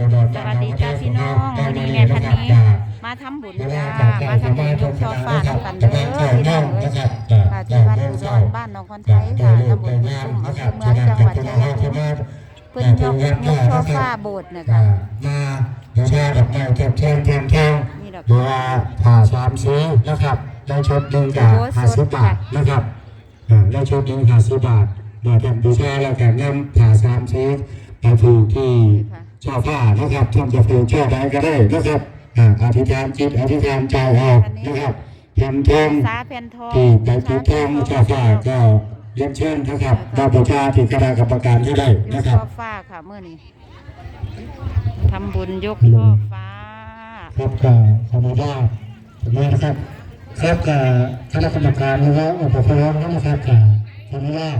สวัสดีจ้าพี่น้องวันนี้แม่พันนี้มาทำบุญจ้ามาทำบุญยกช่อฟ้าน้ำกันเด้อพี่น้องเอ้ยค่ะที่วัดอุดรบ้านหนองคอนไทยค่ะตำบลกุสุมอำเภอเมืองจังหวัดชัยภูมิเพิ่อนยกยกช่อฟ้าโบสถ์นะคะมาดูแลดอกไม้เก็บเทียนเทียนเทียนนี่ดอกเรือผ่าสามสีนะครับได้ชุดหนึ่งจากโอ้ห้าสิบบาทนะครับได้ชุดหนึ่งห้าสิบบาทเดี๋ยวแต่บูชาแล้วแต่นำผ่าสามสีไปผูกที่ ช่อผ้านะครับท่านจะผูกช่อใดก็ได้นะครับอ่าอธิษฐานจิตอธิษฐานใจออกนะครับทำทงสาแผ่นทองที่ไปผูกทองช่อผ้าก็เรียนเชิญนะครับมาบูชาที่คณะกรรมการที่ได้ยกนะครับช่อฟ้าค่ะเมื่อนี้ทำบุญยกช่อฟ้า ครับก็ขออนุญาตถึงนี้นะครับ ครับกับคณะกรรมการนะครับอุปพยพนะครับกับขออนุญาต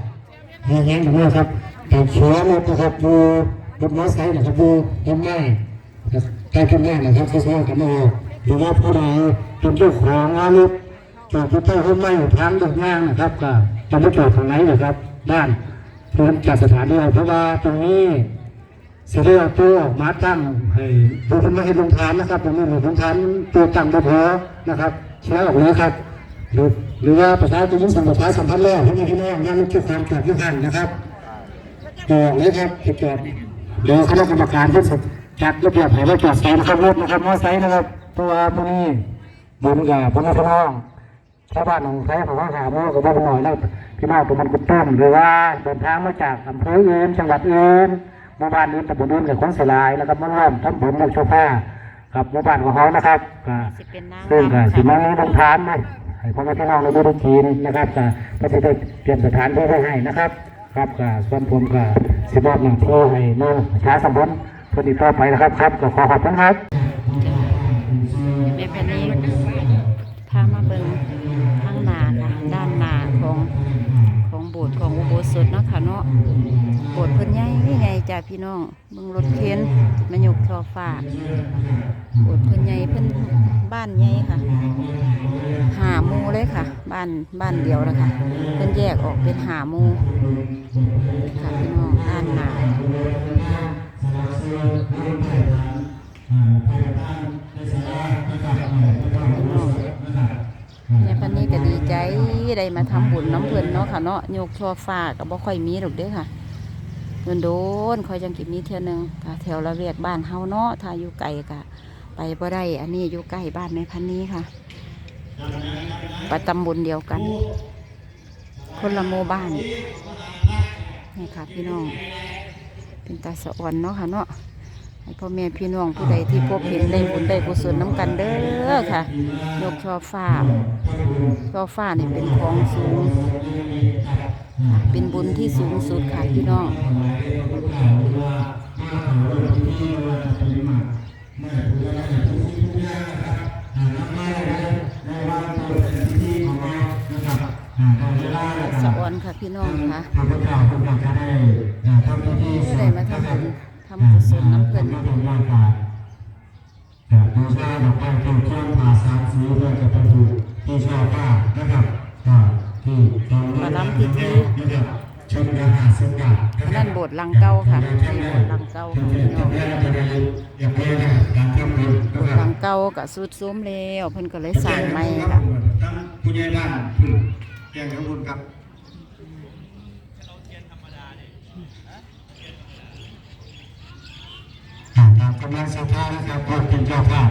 มีเงี้ยถึงนี้ครับแต่เชื้อรถนะครับดู รถมอเตอร์ไซค์นะครับดูต้นไม้ใต้ต้นไม้นะครับเขาใช้กันมาหรือว่าผู้ใดเป็นเจ้าของรถจอดที่ใต้ต้นไม้ทางเดินย่างนะครับก็จะไม่จอดทางไหนเลยครับด้านเพื่อนจัดสถานที่เพราะว่าตรงนี้เสด็จตัวออกมาตั้งให้ผู้คนมาเห็นลงทานนะครับผมไม่เห็นลงทานตัวตั้งบ่พอนะครับเชื่อออกเลยครับหรือหรือว่าประชาชนยิ่งสัมปทานสัมพันธ์แล้วให้พี่น้องงานลูกทุกความเกิดขึ้นทันนะครับต่อเลยครับเหตุเกิด เดี๋ยวคณะกรรมการที่สุดจัดระเบียบให้เราจอดไซน์นะครับรถนะครับมอไซค์นะครับตัวพวกนี้บุญกับพวกพี่น้องชาวบ้านของไทยของข้าหาโมกับบ้านหน่อยแล้วพี่น้องตัวมันกุต้มหรือว่าเดินทางมาจากอำเภออื่นจังหวัดอื่นหมู่บ้านนี้ตำบลนู้นกับของเสลายแล้วก็มาร่วมทำบุญกับโชผ้ากับหมู่บ้านของเขานะครับก็สิเป็นนางซึ่งก็รำสิมาค่ะมีลงทานนะให้พ่อแม่พี่น้องในบุรีจีนนะครับก็ก็จะได้เตรียมสถานที่ไว้ให้นะครับ ครับก็ส่วนผมก็ สิมอบหน้าที่ให้น้องประชาสมพันธ์คนอีกต่อไปนะครับครับก็ขอขอบคุณครับแม่พันนี้พามาเบิ่งทางหน้าค่ะด้านหน้าของของโบสถ์ของอุโบสถเนาะค่ะเนาะโบสถ์เพิ่นใหญ่ใหญ่จ้าพี่น้องเบิ่งรถเข็นมายกช่อฟ้าโบสถ์เพิ่นใหญ่เพิ่นบ้านใหญ่ค่ะ บ้านบ้านเดียวนะคะเพิ่นแยกออกเป็นหามูค่ะพี่น้องด้านหน้าในพันนี้ก็ดีใจได้มาทำบุญน้ำเพิ่นเนาะค่ะเนาะโยกชัวฟ้าก็บ่ค่อยมีหรอกเด้อค่ะโดนโดนๆคอยจังกิมีเท่านึงค่ะแถวละเวียกบ้านเฮาเนาะถ้าอยู่ไกลก็ไปบ่ได้ อันนี้อยู่ใกล้บ้านในพันนี้ค่ะ ประตำบุญเดียวกัน คนละโมบ้านนี่ค่ะพี่น้อง เป็นตาสะอ่อนเนาะค่ะเนาะให้พ่อแม่พี่น้องผู้ใดที่พบเห็นได้บุญได้กุศลน้ำกันเด้อค่ะ ยกช่อฟ้าช่อฟ้านี่เป็นของสูง เป็นบุญที่สูงสุดค่ะพี่น้อง สะออนค่ะพี่น้องค่ะทำข่าวทำข่าวก็ได้ทำพิธีผู้ใดมาทำบุญทำกุศลน้ำเพิ่นเป็นร่างกายจากบูชาดอกไม้ทูบเทียนผ่าสามสีเพื่อจะไปถูกที่ชอบผ้านะครับอ่าที่ตอนนี้มาล้ำพิธีนะครับชมกาหาสิบบาทอันนั่นโบสถ์หลังเก่าค่ะนี่โบสถ์หลังเก่าค่ะพี่น้องอยากเรียนการทำบุญนะคหรัลับงเก่าก็สุดโทรมแล้วเพิ่นก็เลยสร้างใหม่ค่ะ แกงทั้งบุญครับอ่าตามกำลังศรัทธานะครับก็เป็นเจ้าภาพ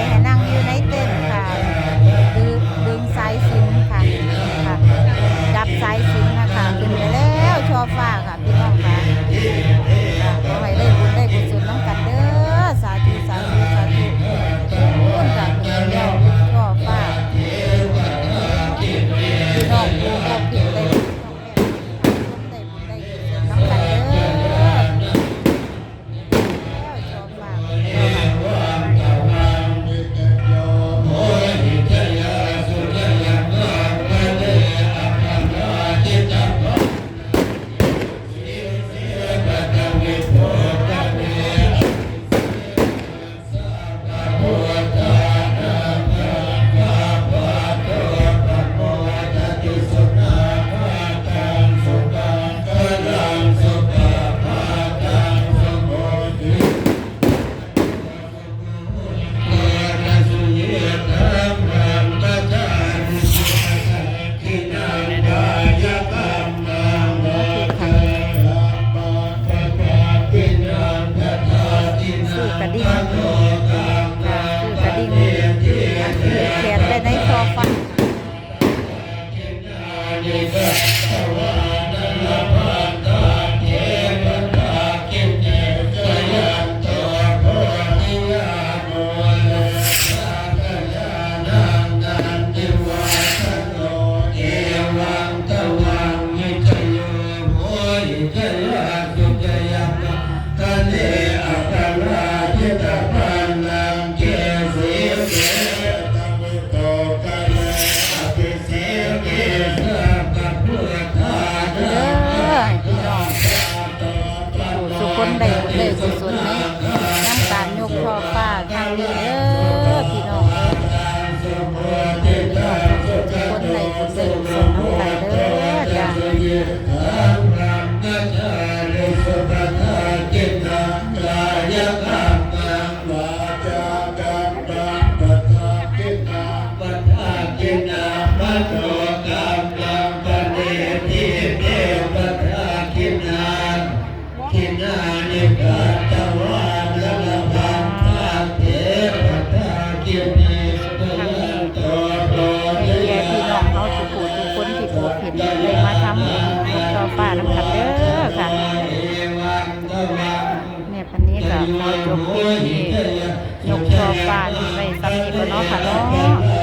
กระดิ่งคือกระดิ่งคือแขนได้ในโซฟา ฝากไว้สำนีบเนาะค่ะเนาะ